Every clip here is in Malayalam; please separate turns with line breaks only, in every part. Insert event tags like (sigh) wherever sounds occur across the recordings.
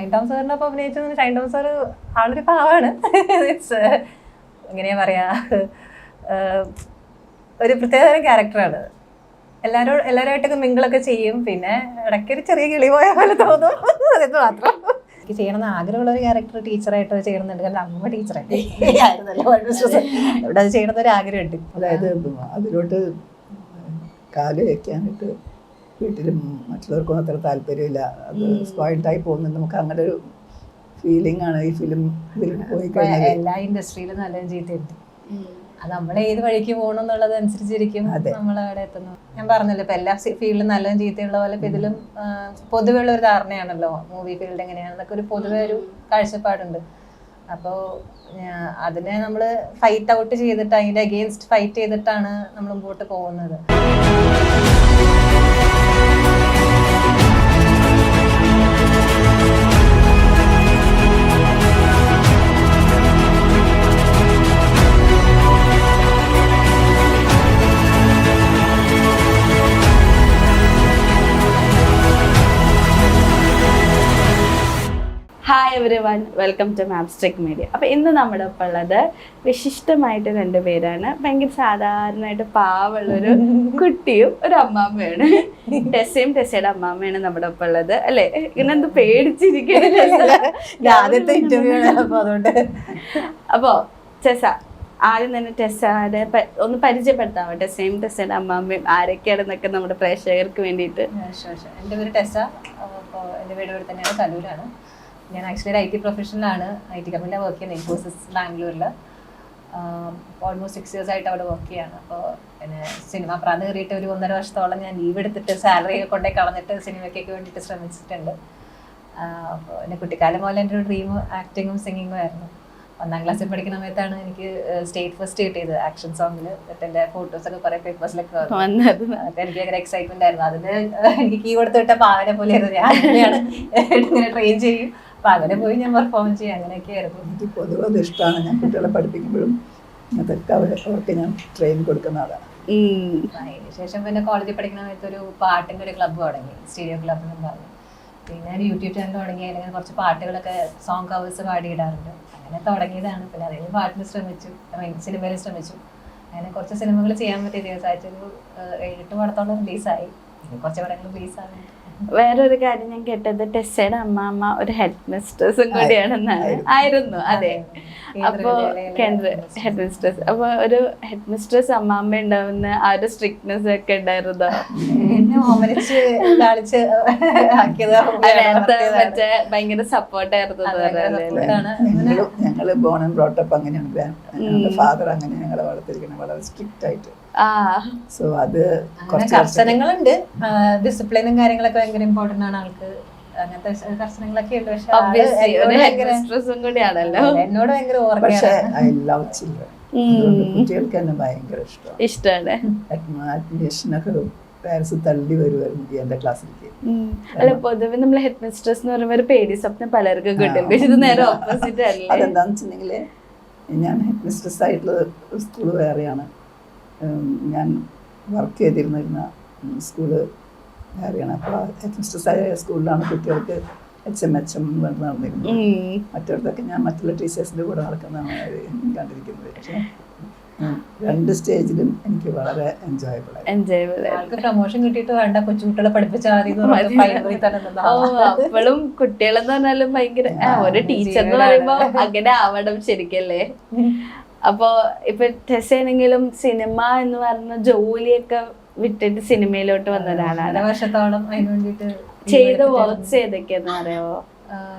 ഷൈൻ ടോം സാറിന്റെ ഒപ്പം അഭിനയിച്ചു ഷൈൻ ടോം സാറ് ആളൊരു പാവാണ്. ഇറ്റ്സ് എങ്ങനെയാ പറയാ? (laughs) ഒരു പ്രത്യേകതരം ക്യാരക്ടറാണ് എല്ലാവരും എല്ലാവരുമായിട്ടൊക്കെ മിങ്കിളൊക്കെ ചെയ്യും. പിന്നെ ഇടയ്ക്കൊരു ചെറിയ കിളി പോയ പോലെ തോന്നും. (laughs) അതെന്ന് മാത്രം. എനിക്ക് ചെയ്യണമെന്ന് ആഗ്രഹമുള്ള ഒരു ക്യാരക്ടർ ടീച്ചറായിട്ട് ചെയ്യണമെന്നുണ്ട്. കാരണം അമ്മ ടീച്ചറായിട്ട് ഇവിടെ അത് ചെയ്യണമെന്നൊരു ആഗ്രഹമുണ്ട്.
അതായത് അതിലോട്ട് കാൽ വയ്ക്കാനായിട്ട് വീട്ടിലും മറ്റുള്ളവർക്കൊന്നും അത്ര താല്പര്യമില്ല. അത് സ്പോയിൽഡായി പോകുന്നത് നമുക്ക് അങ്ങനെ ഒരു ഫീലിംഗ് ആണ് ഈ ഫിലിം ഇതിൽ പോയി കഴിഞ്ഞാൽ
എല്ലാ ഇൻഡസ്ട്രിയിലും നല്ല ചീത്തയുണ്ട് അത് നമ്മളെ ഏത് വഴിക്ക് പോകണം എന്നുള്ളത് അനുസരിച്ചിരിക്കും. നമ്മൾ അവിടെ എത്തുന്നു ഞാൻ പറഞ്ഞല്ലോ ഇപ്പൊ എല്ലാ ഫീൽഡിലും നല്ലതും ചീത്തയുള്ള പോലെ ഇപ്പൊ ഇതിലും പൊതുവെയുള്ള പൊതുവെ ഉള്ള ഒരു ധാരണയാണല്ലോ. മൂവി ഫീൽഡ് എങ്ങനെയാണെന്നൊക്കെ ഒരു പൊതുവെ ഒരു കാഴ്ചപ്പാടുണ്ട്. അപ്പോ അതിനെ നമ്മൾ ഫൈറ്റ് ഔട്ട് ചെയ്തിട്ട് അതിന്റെ അഗെയിൻസ്റ്റ് ഫൈറ്റ് ചെയ്തിട്ടാണ് നമ്മൾ മുമ്പോട്ട് പോകുന്നത്.
Hi everyone welcome to മാപ്സ്റ്റെക് മീഡിയ അപ്പോൾ ഇന്ന് നമ്മുടെ ഒപ്പം ഉള്ളത് വിശിഷ്ടമായിട്ട് രണ്ട് പേരാണ്. ഭയങ്കര സാധാരണയായിട്ട് പാവുള്ളൊരു കുട്ടിയും ഒരു അമ്മാമ്മയാണ്. ടെസ്സയും ടെസ്സയുടെ അമ്മാമ്മയാണ് നമ്മുടെ ഒപ്പം ഉള്ളത് അല്ലേ ഇങ്ങനെ എന്ത് പേടിച്ചിരിക്കുന്നത്
അപ്പോ ആദ്യത്തെ ഇന്റർവ്യൂ അതുകൊണ്ട്.
അപ്പോൾ ടെസ്സ ആദ്യം തന്നെ ടെസ്സാടെ ഒന്ന് പരിചയപ്പെടുത്താമോ? ടെസ്സയും ടെസ്സയുടെ അമ്മാമ്മയും ആരൊക്കെയാണെന്നൊക്കെ നമ്മുടെ പ്രേക്ഷകർക്ക് വേണ്ടിയിട്ട്.
എന്റെ പേര് ടെസ്സ. അപ്പോൾ എന്റെ വീട് ഇവിടെ തന്നെയാണ്. കലൂരാണ് ഞാൻ ആക്ച്വലി ഒരു ഐ ടി പ്രൊഫഷണലാണ് ഐ ടി കമ്പനിയിലാണ് വർക്ക് ചെയ്യുന്നത് ഇൻഫോസിസ് ബാംഗ്ലൂരിൽ ഓൾമോസ്റ്റ് സിക്സ് ഇയേഴ്സ് ആയിട്ട് അവിടെ വർക്ക് ചെയ്യാണ്. അപ്പോൾ പിന്നെ സിനിമ പ്രാന്ത് കയറിയിട്ട് ഒരു ഒന്നര വർഷത്തോളം ഞാൻ ലീവ് എടുത്തിട്ട് സാലറി കൊണ്ടേ കളഞ്ഞിട്ട് സിനിമയ്ക്കൊക്കെ വേണ്ടിയിട്ട് ശ്രമിച്ചിട്ടുണ്ട്. അപ്പോൾ എന്റെ കുട്ടിക്കാലം പോലെ എന്റെ ഒരു ഡ്രീം ആക്ടിങ്ങും സിംഗിങ്ങും ആയിരുന്നു. ഒന്നാം ക്ലാസ്സിൽ പഠിക്കുന്ന സമയത്താണ് എനിക്ക് സ്റ്റേറ്റ് ഫസ്റ്റ് കിട്ടിയത് ആക്ഷൻ സോങ്ങിൽ എന്റെ ഫോട്ടോസൊക്കെ കുറേ പേപ്പേഴ്സിലൊക്കെ വന്നു. എനിക്ക് ഭയങ്കര എക്സൈറ്റ്മെന്റ് ആയിരുന്നു. അതിന് എനിക്ക് കീ കൊടുത്ത് വിട്ട പാവനെ പോലെയായിരുന്നു ഞാൻ ഇങ്ങനെ ട്രെയിൻ ചെയ്യും. അപ്പൊ അങ്ങനെ പോയി ഞാൻ പെർഫോം ചെയ്യും. അങ്ങനെയൊക്കെ ആയിരുന്നു.
എനിക്ക് പൊതുവെ അത് ഇഷ്ടമാണ് ഞാൻ കുട്ടികളെ പഠിപ്പിക്കുമ്പോഴും അതൊക്കെ അവർ അവർക്ക് ഞാൻ ട്രെയിൻ കൊടുക്കുന്ന ആളാണ്.
അതിനുശേഷം പിന്നെ കോളേജിൽ പഠിക്കുന്ന സമയത്ത് ഒരു പാട്ടിന്റെ ഒരു ക്ലബ്ബ് തുടങ്ങി. സ്റ്റേഡിയോ ക്ലബ്ബ് എന്ന് പറഞ്ഞു. പിന്നെ ഒരു യൂട്യൂബ് ചാനൽ തുടങ്ങി. അല്ലെങ്കിൽ കുറച്ച് പാട്ടുകളൊക്കെ സോങ് കവേഴ്സ് പാടിയിടാറുണ്ട് അങ്ങനെ തുടങ്ങിയതാണ്. പിന്നെ അതിന് പാട്ടിന് ശ്രമിച്ചു. സിനിമയിൽ ശ്രമിച്ചു. അങ്ങനെ കുറച്ച് സിനിമകൾ ചെയ്യാൻ പറ്റിയ ദിവസമായിട്ട് ഒരു ഏഴെട്ട് പടത്തോളം റിലീസായി കുറച്ച് പടങ്ങൾ റിലീസാകും
വേറൊരു കാര്യം ഞാൻ കേട്ടത് ടെസ്സയുടെ അമ്മാമ്മ ഒരു ഹെഡ് മിസ്ട്രസും കൂടിയാണെന്നാണ്. ആയിരുന്നു അതെ. അപ്പോ കേന്ദ്ര ഹെഡ് മിസ്ട്രസ് അപ്പൊ ഒരു ഹെഡ് മിസ്ട്രസ് അമ്മാമ്മ ഉണ്ടാവുന്ന ആ ഒരു സ്ട്രിക്ട്നെസ് ഒക്കെ ഉണ്ടായിരുന്നോ? മറ്റേ ഭയങ്കര സപ്പോർട്ടായിരുന്നു
ഞങ്ങൾ ബോൺ ആൻഡ് ബ്രോട്ടപ്പ് അങ്ങനെയാണ്. ഫാദർ അങ്ങനെ ഞങ്ങളെ വളർത്തിരിക്കുന്നത് വളരെ സ്ട്രിക്റ്റ് ആയിട്ട്. സോ അത്
കർശനങ്ങളുണ്ട്. ഡിസിപ്ലിനും കാര്യങ്ങളൊക്കെ ഭയങ്കര ഇമ്പോർട്ടന്റ് ആണ് ആൾക്ക്. അങ്ങനത്തെ കർശനങ്ങളൊക്കെ ഉണ്ട്. പക്ഷെ എന്നോട്
ഹെഡ്
ഭയങ്കര-
മിസ്ട്രസും കൂടിയാണല്ലോ
എന്നോട് ഭയങ്കര
പക്ഷേ ഐ ലവ് ചിൽഡ്രൻ അതുകൊണ്ട് കുട്ടികൾക്ക് തന്നെ ഭയങ്കര ഇഷ്ടമാണ്.
ഇഷ്ടമാണ്.
അഡ്മിഷനൊക്കെ പാരൻസ് തള്ളി വരുമായിരുന്നു എന്റെ ക്ലാസ്സിലേക്ക്.
ഉം. അല്ല പൊതുവെ നമ്മൾ ഹെഡ് മിസ്ട്രസ് എന്ന് പറയുമ്പോൾ ഒരു പേടി സ്വപ്നം പലർക്കും കിട്ടും. പക്ഷെ ഇത് നേരെ ഓപ്പോസിറ്റ് അല്ലേ?
വെച്ചിട്ടുണ്ടെങ്കിൽ ഞാൻ ഹെഡ് മിസ്ട്രസ് ആയിട്ടുള്ള സ്കൂൾ വേറെയാണ്. ഞാൻ വർക്ക് ചെയ്തിരുന്നിരുന്ന സ്കൂൾ വേറെയാണ് അപ്പോൾ ഹെഡ് മിസ്ട്രസ് ആയ സ്കൂളിലാണ് കുട്ടികൾക്ക് എച്ച് എം എച്ച് എം നടന്നിരുന്നത് മറ്റൊരിടത്തൊക്കെ ഞാൻ മറ്റുള്ള ടീച്ചേഴ്സിന്റെ കൂടെ നടക്കുന്നതാണ് കണ്ടിരിക്കുന്നത്. പക്ഷേ രണ്ട് സ്റ്റേജിലും എനിക്ക് വളരെ എൻജോയബിൾ
എൻജോയബിൾ
ആൾക്ക് പ്രൊമോഷൻ കിട്ടിയിട്ട് വേണ്ട കൊച്ചുകുട്ടികളെ പഠിപ്പിച്ചാൽ എന്ന്.
അപ്പോഴും കുട്ടികളെന്ന് പറഞ്ഞാലും ഭയങ്കര ഒരു ടീച്ചർ എന്ന് പറയുമ്പോ അങ്ങനെ ആവണം ശരിക്കല്ലേ? (laughs) അപ്പോ ഇപ്പൊ ടെസ്സാണെങ്കിലും സിനിമ എന്ന് പറഞ്ഞ ജോലിയൊക്കെ വിട്ടിട്ട് സിനിമയിലോട്ട് വന്ന ഒരാളാണ്.
വർഷത്തോളം അതിന് വേണ്ടിയിട്ട്
ചെയ്ത വർക്ക്സ് ഏതൊക്കെയാന്ന്
അറിയാവോ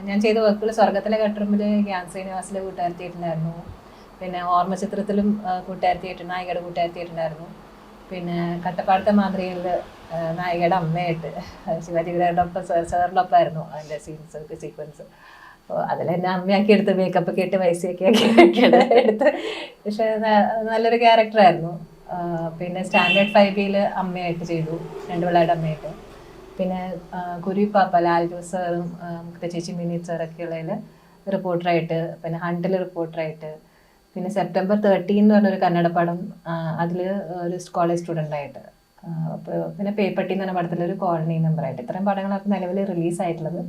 ഞാൻ ചെയ്ത വർക്കുകൾ സ്വർഗത്തിലെ കട്ടുറുമ്പിൽ ഗ്യാൻ ശ്രീനിവാസിലെ കൂട്ടുകാരത്തിയിട്ടുണ്ടായിരുന്നു പിന്നെ ഓർമ്മ ചിത്രത്തിലും കൂട്ടുകാരത്തിയിട്ട് നായികയുടെ കൂട്ടുകാരത്തിയിട്ടുണ്ടായിരുന്നു പിന്നെ കട്ടപ്പാടത്തെ മാതൃകയിൽ നായികയുടെ അമ്മയായിട്ട് ശിവാജി ഗുരുവായൂരുടെ ഒപ്പം സാറിന്റെ ഒപ്പമായിരുന്നു അതിന്റെ സീൻസ് സീക്വൻസ് അപ്പോൾ അതിലെന്നെ അമ്മയാക്കി എടുത്ത് മേക്കപ്പ് ഒക്കെ ഇട്ട് പൈസയൊക്കെ ആക്കി എടുത്ത്. പക്ഷെ നല്ലൊരു ക്യാരക്ടറായിരുന്നു പിന്നെ സ്റ്റാൻഡേർഡ് ഫൈവ് ബിയിൽ അമ്മയായിട്ട് ചെയ്തു. രണ്ട് പിള്ളേരുടെ അമ്മയായിട്ട്. പിന്നെ കുരു പാപ്പ ലാൽ ജോസ് സാറും മുക്ത ചേച്ചി മിനി സാറൊക്കെ ഉള്ളതിൽ റിപ്പോർട്ടറായിട്ട് പിന്നെ ഹണ്ടിൽ റിപ്പോർട്ടറായിട്ട് പിന്നെ സെപ്റ്റംബർ തേർട്ടീൻ എന്ന് പറഞ്ഞൊരു കന്നഡ പടം അതിൽ ഒരു കോളേജ് സ്റ്റുഡന്റ് ആയിട്ട്. അപ്പോൾ പിന്നെ പേപ്പട്ടി എന്ന് പറഞ്ഞ പടത്തിലൊരു കോളനി മെമ്പറായിട്ട് ഇത്രയും പടങ്ങളാണ് നിലവിൽ റിലീസായിട്ടുള്ളത്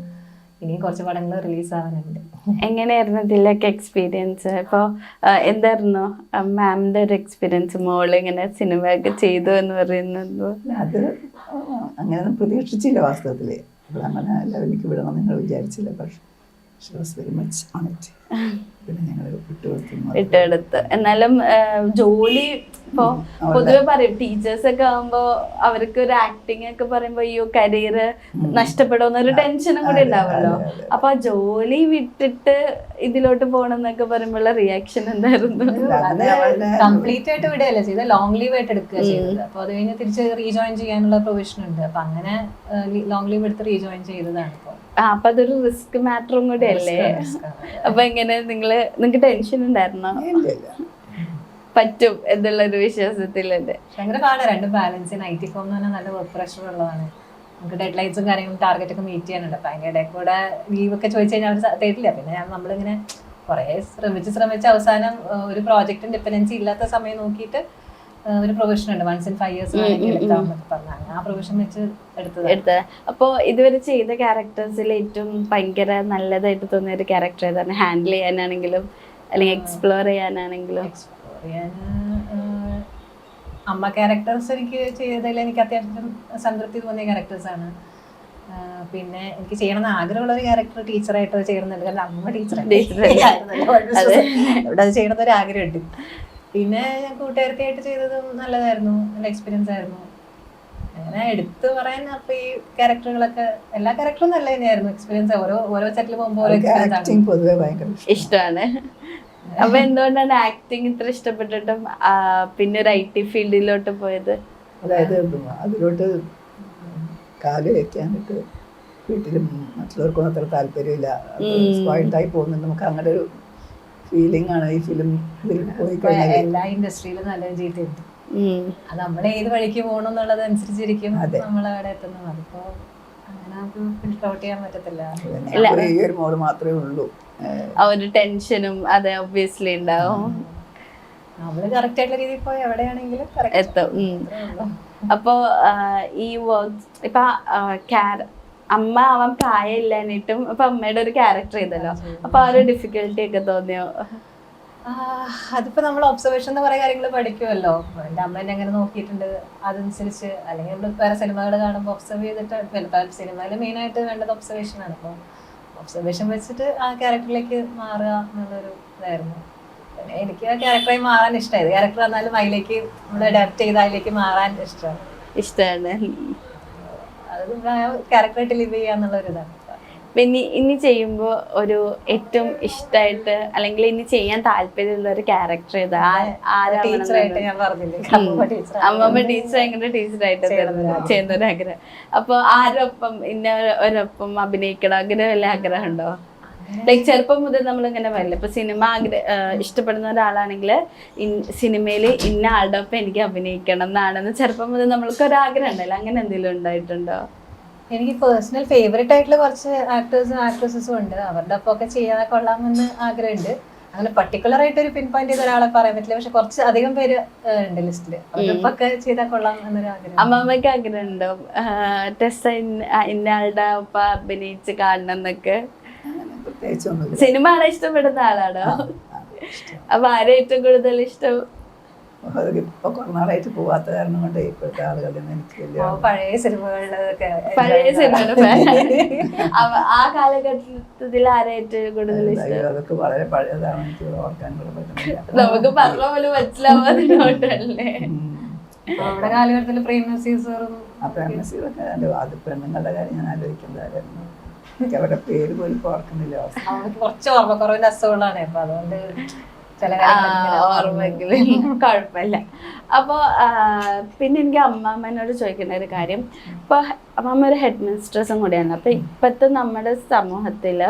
ഇനിയും കുറച്ച് പടങ്ങൾ റിലീസ് ആവാനുണ്ട്
എങ്ങനെയായിരുന്നു ഇതിലൊക്കെ എക്സ്പീരിയൻസ് ഇപ്പോൾ എന്തായിരുന്നു? മാമിന്റെ ഒരു എക്സ്പീരിയൻസ് മോൾ ഇങ്ങനെ സിനിമയൊക്കെ ചെയ്തു എന്ന് പറയുന്നത്?
അത് അങ്ങനെയൊന്നും പ്രതീക്ഷിച്ചില്ല വാസ്തവത്തിൽ അങ്ങനെ ലെവലിലേക്ക് വിടണം നിങ്ങൾ വിചാരിച്ചില്ല പക്ഷേ വെരി മച്ച് ഓൺ ഇറ്റ് പിന്നെ ഞങ്ങൾ
വിട്ടെടുത്ത് എന്നാലും ജോലി ഇപ്പോ പൊതുവെ പറയും ടീച്ചേഴ്സ് ഒക്കെ ആകുമ്പോ അവർക്ക് ഒരു ആക്ടിങ് ഒക്കെ പറയുമ്പോ അയ്യോ കരിയർ നഷ്ടപ്പെടുമെന്ന ഒരു ടെൻഷനും കൂടി
ഉണ്ടാവുമല്ലോ.
ഉണ്ടാവല്ലോ. അപ്പൊ ആ ജോലി വിട്ടിട്ട് ഇതിലോട്ട് പോകണം എന്നൊക്കെ പറയുമ്പോഴുള്ള റിയാക്ഷൻ എന്തായിരുന്നു
കംപ്ലീറ്റ് ആയിട്ട് വിടുകയല്ല ചെയ്തത്. ലോങ് ലീവ് ആയിട്ട് എടുക്കുക ചെയ്തത്. അപ്പൊ അത് കഴിഞ്ഞ് തിരിച്ച് റീജോയിൻ ചെയ്യാനുള്ള പ്രൊവിഷൻ ഉണ്ട്. അപ്പൊ അങ്ങനെ ലോങ് ലീവ് എടുത്ത് റീജോയിൻ ചെയ്തതാണ് ഇപ്പൊ.
അപ്പൊ അതൊരു റിസ്ക് മാറ്ററും കൂടി അല്ലേ. അപ്പൊ എങ്ങനെ നിങ്ങൾ നിങ്ങക്ക് ടെൻഷൻ ഉണ്ടായിരുന്നോ? പറ്റും എന്നുള്ള ഒരു വിശ്വാസത്തിലുണ്ട്
ഭയങ്കര പാടാണ് രണ്ട് ബാലൻസ് ഐടി ടി ഫോം എന്ന് പറഞ്ഞാൽ നല്ല വർക്ക് പ്രഷർ ഉള്ളതാണ്. നമുക്ക് ഡെഡ് ലൈൻസും കാര്യങ്ങളും ടാർഗറ്റ് ഒക്കെ മീറ്റ് ചെയ്യാനുണ്ട്. അപ്പൊ അതിന്റെ ഇടയിൽ കൂടെ ലീവ് ഒക്കെ ചോദിച്ചു കഴിഞ്ഞാൽ അവർ തരില്ല. പിന്നെ ഞാൻ നമ്മളിങ്ങനെ കുറെ ശ്രമിച്ച് ശ്രമിച്ച് അവസാനം ഒരു പ്രോജക്റ്റും ഡിപ്പെൻഡൻസി ഇല്ലാത്ത സമയം നോക്കിയിട്ട് ഒരു പ്രൊവിഷൻ ഉണ്ട്. വൺസ് ഇൻ ഫൈവ് ഇയേഴ്സ് എടുക്കാമെന്നൊക്കെ ആ പ്രൊവിഷൻ വെച്ച് എടുത്തത്.
എടുത്തത്. അപ്പോ ഇതുവരെ ചെയ്ത ക്യാരക്ടേഴ്സിൽ ഏറ്റവും ഭയങ്കര നല്ലതായിട്ട് തോന്നിയ ഒരു ക്യാരക്ടർ ഏതാണ്? ഹാൻഡിൽ ചെയ്യാനാണെങ്കിലും അല്ലെങ്കിൽ എക്സ്പ്ലോർ ചെയ്യാനാണെങ്കിലും.
എക്സ്പ്ലോർ ചെയ്യാൻ അമ്മ ക്യാരക്ടേഴ്സ് എനിക്ക് ചെയ്തതിൽ എനിക്ക് അത്യാവശ്യം സംതൃപ്തി തോന്നിയ ക്യാരക്ടേഴ്സ് ആണ്. പിന്നെ എനിക്ക് ചെയ്യണമെന്ന് ആഗ്രഹമുള്ള ഒരു ക്യാരക്ടർ ടീച്ചറായിട്ട് ചെയ്യണമെന്നുണ്ട് കാരണം അമ്മ ടീച്ചറായിട്ട്. (laughs) അവിടെ അത്. ചെയ്യണമെന്നൊരു ആഗ്രഹമുണ്ട്. പിന്നെ ഞാൻ കൂട്ടുകാർക്കായിട്ട് ചെയ്തതും നല്ലതായിരുന്നു നല്ല എക്സ്പീരിയൻസ് ആയിരുന്നു. അങ്ങനെ എടുത്തു പറയാൻ അപ്പൊ ഈ ക്യാരക്ടറുകളൊക്കെ എല്ലാ ക്യാരക്ടറും നല്ല തന്നെയായിരുന്നു എക്സ്പീരിയൻസ് ഓരോ ഓരോ സെറ്റിൽ പോകുമ്പോൾ ഓരോ എക്സ്പീരിയൻസ്
പൊതുവെ ഭയങ്കര
ഇഷ്ടമാണ്. അപ്പൊ എന്തുകൊണ്ടാണ് ആക്ടിങ് ഇത്ര ഇഷ്ടപ്പെട്ടിട്ടും പിന്നെ ഒരു ഐ ടി ഫീൽഡിലോട്ട് പോയത്?
അതായത് അതിലോട്ട് കാൽ വെക്കാനായിട്ട് വീട്ടിലും മറ്റുള്ളവർക്കൊന്നും അത്ര താല്പര്യമില്ല. സ്പോയിൽഡായി പോകുന്നുണ്ട്. നമുക്ക് അങ്ങനെ ഒരു ഫീലിംഗ് ആണ് ഈ ഫിലിം പോയി
എല്ലാ ഇൻഡസ്ട്രിയിലും നല്ല ജീവിതമുണ്ട്
ഉം.
അത് നമ്മൾ ഏത് വഴിക്ക് പോകണം എന്നുള്ളത് അനുസരിച്ചിരിക്കും. നമ്മൾ അവിടെ എത്തുന്നത്. അതിപ്പോ അങ്ങനെ നമുക്ക് ഫിൽട്ടർ ചെയ്യാൻ പറ്റത്തില്ല.
ഈ ഒരു മോൾ മാത്രമേ ഉള്ളൂ.
ആ ഒരു ടെൻഷനും അതെ ഒബ്വിയസ്ലി ഉണ്ടാവും.
നമ്മൾ കറക്റ്റ് ആയിട്ടുള്ള രീതിയിൽ പോയി എവിടെയാണെങ്കിലും.
എത്തും. അപ്പോ ഈ വർക്ക് ഇപ്പൊ അമ്മ അവൻ പ്രായമില്ലാഞ്ഞിട്ടും അപ്പൊ അമ്മയുടെ ഒരു ക്യാരക്ടർ ചെയ്തല്ലോ. അപ്പൊ ആ ഒരു ഡിഫിക്കൽട്ടി ഒക്കെ തോന്നിയോ?
അതിപ്പോ നമ്മൾ ഒബ്സർവേഷൻ എന്ന് പറയുന്ന കാര്യങ്ങൾ പഠിക്കുമല്ലോ എന്റെ അമ്മ എന്നെ അങ്ങനെ നോക്കിയിട്ടുണ്ട്. അതനുസരിച്ച് അല്ലെങ്കിൽ നമ്മൾ വേറെ സിനിമകൾ കാണുമ്പോൾ ഒബ്സർവ് ചെയ്തിട്ട് സിനിമയിൽ മെയിൻ ആയിട്ട് വേണ്ടത് ഒബ്സർവേഷൻ ആണ്. അപ്പോൾ ഒബ്സർവേഷൻ വെച്ചിട്ട് ആ ക്യാരക്ടറിലേക്ക് മാറുക എന്നുള്ളൊരു ഇതായിരുന്നു. പിന്നെ എനിക്ക് ആ ക്യാരക്ടറായി മാറാൻ ഇഷ്ടമായത് ക്യാരക്ടർ വന്നാലും അതിലേക്ക് നമ്മൾ അഡാപ്റ്റ് ചെയ്ത് അതിലേക്ക് മാറാൻ ഇഷ്ടമാണ്
ഇഷ്ടമാണ്
അത് ലിവ് ചെയ്യാന്നുള്ള ഒരു ഇതാണ്
പിന്നെ ഇനി ചെയ്യുമ്പോ ഒരു ഏറ്റവും ഇഷ്ടമായിട്ട് അല്ലെങ്കിൽ ഇനി ചെയ്യാൻ താല്പര്യമുള്ള ഒരു ക്യാരക്ടർ ഏതാ?
ടീച്ചറായിട്ട് ഞാൻ പറഞ്ഞില്ലേ?
അമ്മമ്മ ടീച്ചർ എങ്ങനെ ടീച്ചറായിട്ട് ചെയ്യുന്ന ഒരു ആഗ്രഹം അപ്പൊ ആരൊപ്പം ഇന്ന ഒരൊപ്പം അഭിനയിക്കണം അങ്ങനെ വല്ല ആഗ്രഹം ഉണ്ടോ? ലൈക് ചെറുപ്പം മുതൽ നമ്മൾ ഇങ്ങനെ പറയില്ല ഇപ്പൊ സിനിമ ഇഷ്ടപ്പെടുന്ന ഒരാളാണെങ്കിൽ സിനിമയിൽ ഇന്ന ആളുടെ ഒപ്പം എനിക്ക് അഭിനയിക്കണം എന്നാണെന്ന് ചെറുപ്പം മുതൽ നമ്മൾക്ക് ഒരു ആഗ്രഹം ഉണ്ടല്ലോ. അങ്ങനെ എന്തെങ്കിലും ഉണ്ടായിട്ടുണ്ടോ?
എനിക്ക് പേഴ്സണൽ ഫേവറേറ്റ് ആയിട്ടുള്ള കുറച്ച് ആക്ടേഴ്സും ആക്ട്രസസും ഉണ്ട്. അവരുടെ ഒപ്പം ഒക്കെ ചെയ്യാതെ കൊള്ളാമെന്ന് ആഗ്രഹമുണ്ട്. അങ്ങനെ പർട്ടിക്കുലർ ആയിട്ട് ഒരു പിൻ പോയിന്റ് ചെയ്ത ഒരാളെ പറയാൻ പറ്റില്ല. പക്ഷെ കുറച്ച് അധികം പേര് ഉണ്ട് ലിസ്റ്റിൽ ഒക്കെ ചെയ്താൽ കൊള്ളാം എന്നൊരു ആഗ്രഹം
അമ്മമ്മയ്ക്ക് ആഗ്രഹം ഉണ്ടോ ടെസ്സ ഇന്ന ആളുടെ ഒപ്പം അഭിനയിച്ച് കാണണം എന്നൊക്കെ?
പ്രത്യേകിച്ചൊന്നുമില്ല
സിനിമ ആണ് ഇഷ്ടപ്പെടുന്ന ആളാണോ?
ആ.
അപ്പൊ ആരെ ഏറ്റവും കൂടുതൽ ഇഷ്ടം?
ഇപ്പൊ കുറേ പോവാത്ത കാരണം കൊണ്ട് ഇപ്പോഴത്തെ ആളുകളുടെ എനിക്ക്
പഴയ സിനിമകളിലൊക്കെ
പഴയ ഫാനാണ് ആ കാലഘട്ടത്തിൽ ആരായിട്ട് കൂടുതൽ ഇഷ്ടം?
അതൊക്കെ വളരെ പഴയതാണ്. എനിക്ക് ഓർക്കാൻ കൂടെ പറ്റുന്നില്ല.
നമുക്ക് പറഞ്ഞ പോലെ
മനസ്സിലാവാതില്ലേ അവിടെ കാലഘട്ടത്തിൽ പ്രേം നസീർ സാറും
അപ്പൊ എം എസ് സിയിലൊക്കെ എന്റെ അത് പെണ്ണുങ്ങളുടെ കാര്യം ഞാൻ ആലോചിക്കുന്നതായിരുന്നു എനിക്ക് അവരുടെ പേര് പോലും ഓർക്കുന്നില്ല.
കുറച്ച് ഓർമ്മക്കുറവിന്റെ അസുഖങ്ങളാണ് അപ്പൊ അതുകൊണ്ട് ചില
കുഴപ്പമില്ല. അപ്പോൾ പിന്നെ എനിക്ക് അമ്മാമ്മനോട് ചോദിക്കുന്ന ഒരു കാര്യം. ഇപ്പോൾ അമ്മാമ്മ ഒരു ഹെഡ് മിനിസ്ട്രസും കൂടിയാണ്. അപ്പോൾ ഇപ്പോഴത്തെ നമ്മുടെ സമൂഹത്തിൽ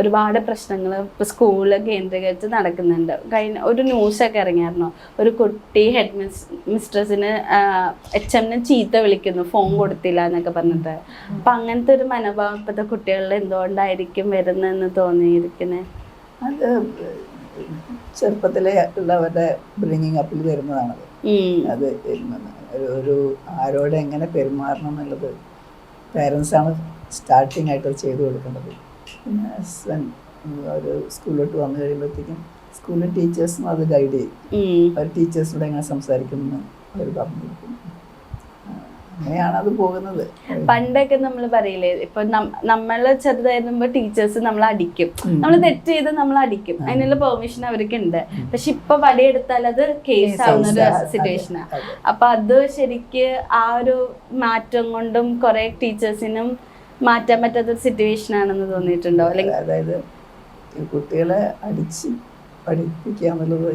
ഒരുപാട് പ്രശ്നങ്ങൾ ഇപ്പോൾ സ്കൂളിൽ കേന്ദ്രീകരിച്ച് നടക്കുന്നുണ്ട്. കഴിഞ്ഞ ഒരു ന്യൂസൊക്കെ ഇറങ്ങിയായിരുന്നു? ഒരു കുട്ടി ഹെഡ് മിസ് മിസ്ട്രസിന് എച്ച് എമ്മിനെ ചീത്ത വിളിക്കുന്നു ഫോൺ കൊടുത്തില്ല എന്നൊക്കെ പറഞ്ഞിട്ട്. അപ്പം അങ്ങനത്തെ ഒരു മനോഭാവം ഇപ്പോഴത്തെ കുട്ടികളിൽ എന്തുകൊണ്ടായിരിക്കും വരുന്നതെന്ന് തോന്നിയിരിക്കുന്നത്
അത് ചെറുപ്പത്തിലെ ഉള്ളവരുടെ ബ്രിങ്ങിങ് അപ്പിൽ വരുന്നതാണത് അത് ഒരു- ആരോട് എങ്ങനെ പെരുമാറണം എന്നുള്ളത് പേരൻസാണ് സ്റ്റാർട്ടിങ് ആയിട്ട് ചെയ്തു കൊടുക്കേണ്ടത്. പിന്നെ ഒരു സ്കൂളിലോട്ട് വന്നു കഴിയുമ്പോഴത്തേക്കും സ്കൂളിലെ ടീച്ചേഴ്സും അത് ഗൈഡ് ചെയ്യും. അവർ ടീച്ചേഴ്സിനോട് എങ്ങനെ സംസാരിക്കുന്നു അവർ പറഞ്ഞു കൊടുക്കും. അങ്ങനെയാണ് അത് പോകുന്നത്.
പണ്ടൊക്കെ നമ്മൾ പറയില്ലേ ഇപ്പൊ നമ്മൾ നമ്മൾ ചെറുതായിരുന്നപ്പോ ടീച്ചേഴ്സ് നമ്മൾ അടിക്കും. നമ്മൾ തെറ്റ് ചെയ്ത് നമ്മൾ അടിക്കും. അതിനുള്ള പെർമിഷൻ അവർക്ക് ഉണ്ട്. പക്ഷെ ഇപ്പൊ വടിയെടുത്താൽ അത് കേസ് ആവുന്ന ഒരു സിറ്റുവേഷനാണ് അപ്പൊ അത് ശരിക്ക് ആ ഒരു മാറ്റം കൊണ്ടും കുറെ ടീച്ചേഴ്സിനും മാറ്റാൻ പറ്റാത്ത സിറ്റുവേഷൻ ആണെന്ന് തോന്നിയിട്ടുണ്ടോ? അല്ലെങ്കിൽ
അതായത് കുട്ടികളെ അടിച്ച് പഠിപ്പിക്കുക എന്നുള്ളത്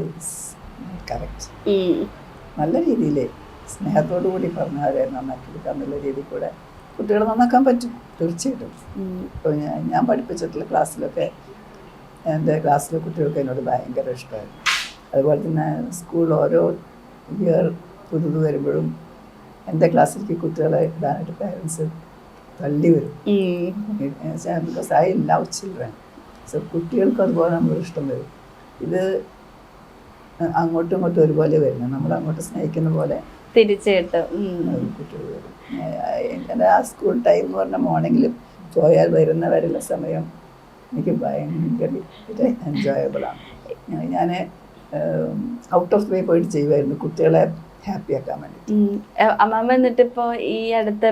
കറക്റ്റ്
ഉം,
നല്ല രീതിയിൽ സ്നേഹത്തോടു കൂടി പറഞ്ഞവരെ നന്നാക്കി എടുക്കുക എന്നുള്ള രീതിയിൽ കൂടെ കുട്ടികളെ നന്നാക്കാൻ പറ്റും. തീർച്ചയായിട്ടും. ഇപ്പോൾ ഞാൻ ഞാൻ പഠിപ്പിച്ചിട്ടുള്ള ക്ലാസ്സിലൊക്കെ എന്റെ ക്ലാസ്സിലെ കുട്ടികൾക്ക് എന്നോട് ഭയങ്കര ഇഷ്ടമായിരുന്നു. അതുപോലെ തന്നെ സ്കൂൾ ഓരോ ഇയർ പുതുത് വരുമ്പോഴും എന്റെ ക്ലാസ്സിലേക്ക് കുട്ടികളെ ഇടാനായിട്ട് പേരൻസ് തള്ളി വരും. Because I love children so കുട്ടികൾക്ക് അതുപോലെ നമ്മൾ ഇഷ്ടം വരും. ഇത് അങ്ങോട്ടും ഇങ്ങോട്ടും ഒരുപോലെ വരുന്നത് നമ്മൾ അങ്ങോട്ട് സ്നേഹിക്കുന്ന പോലെ എന്റെ ആ സ്കൂൾ ടൈം എന്ന് പറഞ്ഞ മോർണിംഗിൽ പോയാൽ വരുന്ന സമയം എനിക്ക് ഭയങ്കര എൻജോയബിളാണ് ഞാൻ ഔട്ട് ഓഫ് വേ പോയിട്ട് ചെയ്യുമായിരുന്നു കുട്ടികളെ ഹാപ്പി ആക്കാൻ വേണ്ടി
അമ്മാമ എന്നിട്ട് ഇപ്പൊ ഈ അടുത്ത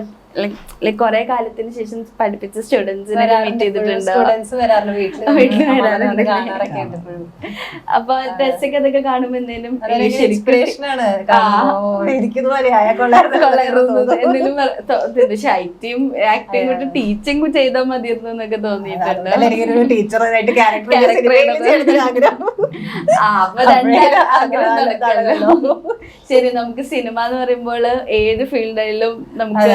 ലൈക് കുറെ കാലത്തിന് ശേഷം പഠിപ്പിച്ച സ്റ്റുഡൻസിനെ മീറ്റ് ചെയ്തിട്ടുണ്ടോ? (laughs) അപ്പൊ ഡ്രസ്സൊക്കെ അതൊക്കെ കാണുമ്പോ.
ഇരിക്കുന്നപോലെ
എന്തെങ്കിലും ശൈത്യം ആക്ടിങ് കൊണ്ട് ടീച്ചിങ് ചെയ്താൽ മതിയായിരുന്നു എന്നൊക്കെ തോന്നിയിട്ടുണ്ട്? അപ്പൊ ആഗ്രഹം നടക്കല്ലോ. ശരി നമുക്ക് സിനിമ എന്ന് പറയുമ്പോൾ ഏത് ഫീൽഡിലും നമുക്ക്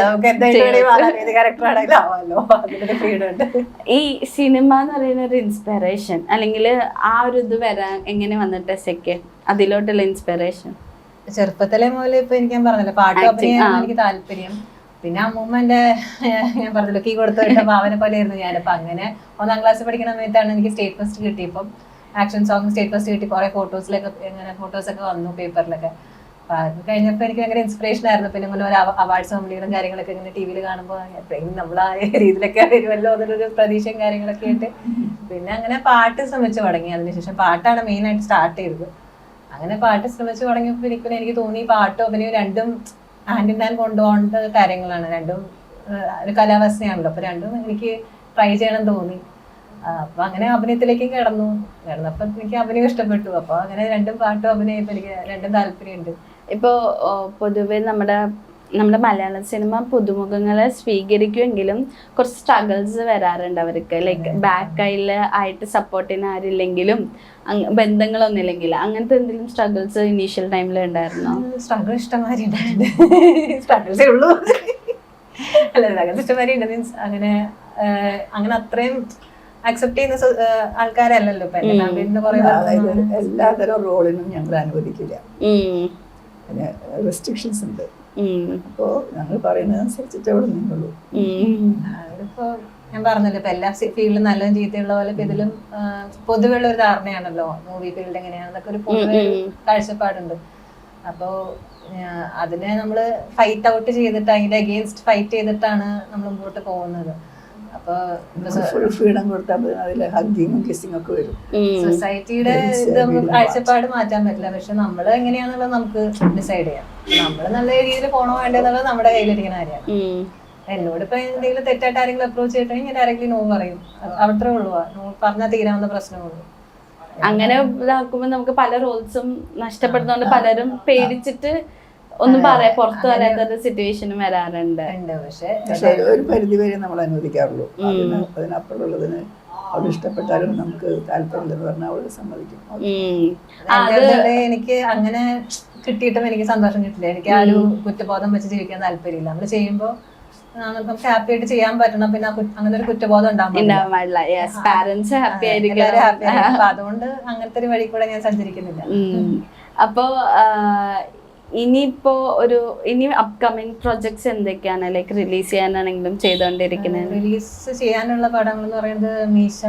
ഈ സിനിമ എന്ന് പറയുന്ന ഒരു ഇൻസ്പിറേഷൻ അല്ലെങ്കിൽ ആ ഒരു ഇത് വരാൻ എങ്ങനെ വന്നിട്ട് സെക്കെ അതിലോട്ടുള്ള ഇൻസ്പിറേഷൻ
ചെറുപ്പത്തിലെ മുതൽ ഇപ്പൊ എനിക്ക് ഞാൻ പറഞ്ഞല്ലോ പാട്ട് എനിക്ക് താല്പര്യം. പിന്നെ അമ്മൂമ്മന്റെ ഞാൻ പറഞ്ഞല്ലോ കീ കൊടുത്തു ഭാവനെ പോലെ ആയിരുന്നു ഞാനപ്പൊ അങ്ങനെ ഒന്നാം ക്ലാസ് പഠിക്കുന്ന സമയത്താണ് എനിക്ക് സ്റ്റേറ്റ് ഫസ്റ്റ് കിട്ടിയപ്പം ആക്ഷൻ സോങ് സ്റ്റേറ്റ് ഫസ്റ്റ് കിട്ടി. കുറെ ഫോട്ടോസിലൊക്കെ ഇങ്ങനെ ഫോട്ടോസ് ഒക്കെ വന്നു പേപ്പറിലൊക്കെ അത് കഴിഞ്ഞപ്പോ എനിക്ക് ഭയങ്കര ഇൻസ്പിറേഷൻ ആയിരുന്നു. പിന്നെ ഇങ്ങനെ ഒരു അവാർഡ്സ് കമ്പനികളും കാര്യങ്ങളൊക്കെ ഇങ്ങനെ ടി വിയിൽ കാണുമ്പോൾ നമ്മൾ ആ രീതിയിലൊക്കെ വരുമല്ലോ എന്നൊരു പ്രതീക്ഷയും കാര്യങ്ങളൊക്കെ ആയിട്ട്. പിന്നെ അങ്ങനെ പാട്ട് ശ്രമിച്ചു തുടങ്ങി. അതിനുശേഷം പാട്ടാണ് മെയിൻ ആയിട്ട് സ്റ്റാർട്ട് ചെയ്തത്. അങ്ങനെ പാട്ട് ശ്രമിച്ചു തുടങ്ങിയപ്പോൾ ഒരിക്കലും എനിക്ക് തോന്നി പാട്ടും അഭിനയം രണ്ടും ഹാൻഡ് ഇൻ ഹാൻഡ് കൊണ്ടുപോകേണ്ട കാര്യങ്ങളാണ്. രണ്ടും ഒരു കലാവസ്ഥയാണല്ലോ. അപ്പൊ രണ്ടും എനിക്ക് ട്രൈ ചെയ്യണം തോന്നി. അപ്പൊ അങ്ങനെ അഭിനയത്തിലേക്കും കിടന്നു. കിടന്നപ്പോ എനിക്ക് അഭിനയം ഇഷ്ടപ്പെട്ടു. അപ്പൊ അങ്ങനെ രണ്ടും പാട്ടും അഭിനയം എനിക്ക് രണ്ടും താല്പര്യമുണ്ട്.
ഇപ്പോ ഓ, പൊതുവെ നമ്മുടെ നമ്മുടെ മലയാള സിനിമ പുതുമുഖങ്ങളെ സ്വീകരിക്കുമെങ്കിലും കുറച്ച് സ്ട്രഗിൾസ് വരാറുണ്ട് അവർക്ക്. ലൈക്ക് ബാക്ക് കയ്യിൽ ആയിട്ട് സപ്പോർട്ടിന് ആരില്ലെങ്കിലും ബന്ധങ്ങളൊന്നും ഇല്ലെങ്കിൽ അങ്ങനത്തെ എന്തെങ്കിലും സ്ട്രഗിൾസ് ഇനീഷ്യൽ ടൈമിൽ ഉണ്ടായിരുന്നോ?
സ്ട്രഗിൾ ഇഷ്ടമാതിരി ഉണ്ടായിട്ടുണ്ട് സ്ട്രഗിൾസേ ഉള്ളൂ. അല്ല സ്ട്രഗിൾസ് ഇഷ്ടംമാതിരി ഉണ്ട് മീൻസ് അങ്ങനെ അങ്ങനെ അത്രയും അക്സെപ്റ്റ് ചെയ്യുന്ന ആൾക്കാരല്ലല്ലോ
എല്ലാതരം റോളിനും ഞങ്ങൾ അനുവദിക്കില്ല. അതിന് റെസ്ട്രിക്ഷൻസ് ഉണ്ട്.
അപ്പോ
അപ്പോൾ ഞങ്ങൾ പറയുന്നതനുസരിച്ചിട്ട് അവിടെ നിന്നുള്ളൂ.
ഞാൻ പറഞ്ഞല്ലോ ഇപ്പൊ എല്ലാ ഫീൽഡിലും നല്ലതും ചീത്തയുള്ള പോലെ ഇപ്പൊ ഇതിലും പൊതുവെയുള്ള ഒരു ധാരണയാണല്ലോ മൂവി ഫീൽഡ് എങ്ങനെയാണെന്നൊക്കെ ഒരു പൊതുവെ. കാഴ്ചപ്പാടുണ്ട്. അപ്പോ അതിനെ നമ്മൾ ഫൈറ്റ് ഔട്ട് ചെയ്തിട്ട് അതിന്റെ അഗെയിൻസ്റ്റ് ഫൈറ്റ് ചെയ്തിട്ടാണ് നമ്മൾ മുമ്പോട്ട് പോകുന്നത്. അപ്പൊ
ഫുൾ ഫ്രീഡം കൊടുത്താൽ അതിൽ ഹഗ്ഗിങ്ങും കിസ്സിങ്ങും ഒക്കെ വരും.
സൊസൈറ്റിയുടെ ഇത് കാഴ്ചപ്പാട് മാറ്റാൻ പറ്റില്ല. പക്ഷെ നമ്മൾ എങ്ങനെയാണെന്നുള്ളത് നമുക്ക് ഡിസൈഡ് ചെയ്യാം. നമ്മൾ നല്ല രീതിയിൽ പോണോ വേണ്ടെന്നുള്ളത് നമ്മുടെ കയ്യിലിരിക്കുന്ന കാര്യമാണ്. എന്നോട് ഇപ്പൊ എന്തെങ്കിലും തെറ്റായിട്ട് ആരെങ്കിലും അപ്രോച്ച് ചെയ്തിട്ടുണ്ടെങ്കിൽ ഞാൻ ഡയറക്റ്റ്ലി നോ പറയും. അത് അത്രേ ഉള്ളൂ. നോ പറഞ്ഞാൽ തീരാവുന്ന പ്രശ്നമുള്ളൂ
അങ്ങനെ ഇതാക്കുമ്പോ നമുക്ക് പല റോൾസും നഷ്ടപ്പെടുന്നതുകൊണ്ട് പലരും പേടിച്ചിട്ട് ഒന്നും പറയാ പുറത്തു വരാത്തൊരു സിറ്റുവേഷനും വരാറുണ്ട്.
പക്ഷെ
ഒരു പരിധി വരെ നമ്മൾ അനുവദിക്കാറുള്ളൂ. അതിന് അതിനപ്പുറമുള്ളതിന് അവൾ ഇഷ്ടപ്പെട്ടാലും നമുക്ക് താല്പര്യമില്ലെന്ന് പറഞ്ഞാൽ അവൾ സമ്മതിക്കും.
എനിക്ക് അങ്ങനെ കിട്ടിയിട്ടും എനിക്ക് സന്തോഷം കിട്ടില്ല. എനിക്ക് ആ ഒരു കുറ്റബോധം വെച്ച് ജീവിക്കാൻ താല്പര്യമില്ല. നമ്മൾ ചെയ്യുമ്പോൾ നമുക്ക് ഹാപ്പി ആയിട്ട് ചെയ്യാൻ പറ്റണം. പിന്നെ അങ്ങനെ ഒരു കുറ്റബോധം അപ്പൊ അതുകൊണ്ട് അങ്ങനത്തെ ഒരു വഴി കൂടെ ഞാൻ സഞ്ചരിക്കുന്നില്ല.
അപ്പോ ഇനിയിപ്പോ ഒരു ഇനി അപ്കമിങ് പ്രൊജക്ട്സ് എന്തൊക്കെയാണ്? ലൈക്ക് റിലീസ് ചെയ്യാനാണെങ്കിലും ചെയ്തുകൊണ്ടിരിക്കുന്നത്
റിലീസ് ചെയ്യാനുള്ള പടങ്ങൾ എന്ന് പറയുന്നത് മീശ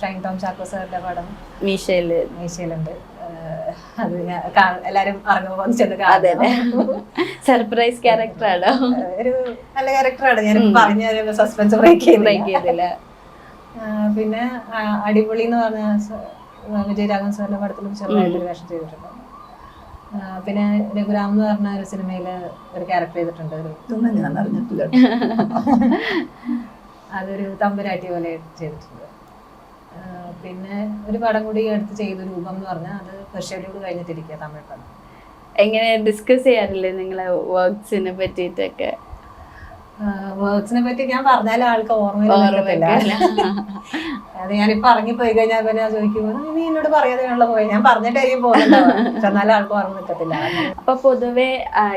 ഷൈൻ ടോം ചാക്കോ സാറിന്റെ പടം.
മീശയിൽ
മീശയിലുണ്ട്. അത് ഞാൻ എല്ലാരും അറിഞ്ഞു ചെന്ന്
അതെ സർപ്രൈസ് ക്യാരക്ടറാണോ
ഒരു നല്ല ക്യാരക്ടറാണ് ഞാൻ പറഞ്ഞ സസ്പെൻസ് ബ്രേക്ക്
ബ്രേക്ക് ചെയ്തില്ല.
പിന്നെ അടിപൊളി എന്ന് പറഞ്ഞ വിജയരാഘവൻ സാറിന്റെ പടത്തിലും ചെറുതായിട്ട് വേഷം ചെയ്തിട്ടുണ്ട്. പിന്നെ രഘുരാം എന്ന് പറഞ്ഞ ഒരു സിനിമയിൽ ഒരു ക്യാരക്ടർ ചെയ്തിട്ടുണ്ട് ഒരു
ഞാൻ അറിഞ്ഞിട്ടില്ല.
അതൊരു തമ്പുരാട്ടി പോലെ ചെയ്തിട്ടുണ്ട്. പിന്നെ ഒരു പടം കൂടി എടുത്ത് ചെയ്ത രൂപം എന്ന് പറഞ്ഞാൽ അത് ഷെഡ്യൂൾ കഴിഞ്ഞിട്ടിരിക്കുക തമിഴ് പടം.
എങ്ങനെ ഡിസ്കസ് ചെയ്യാറില്ലേ നിങ്ങളെ വർക്ക്സിനെ പറ്റിയിട്ടൊക്കെ?
വർക്ക്സിനെ പറ്റി ഞാൻ പറഞ്ഞാലും ആൾക്ക് ഓർമ്മയില്ല അത് ഞാനിപ്പോ ഇറങ്ങി പോയി കഴിഞ്ഞാൽ പിന്നെ ചോദിക്കുമ്പോൾ നീ എന്നോട് പറയാതെയാണല്ലോ പോയി? ഞാൻ പറഞ്ഞിട്ടായിരിക്കും പോകുന്നുണ്ടാവും എന്നാലും ആൾക്ക് ഓർമ്മ നിൽക്കത്തില്ല.
അപ്പൊ പൊതുവെ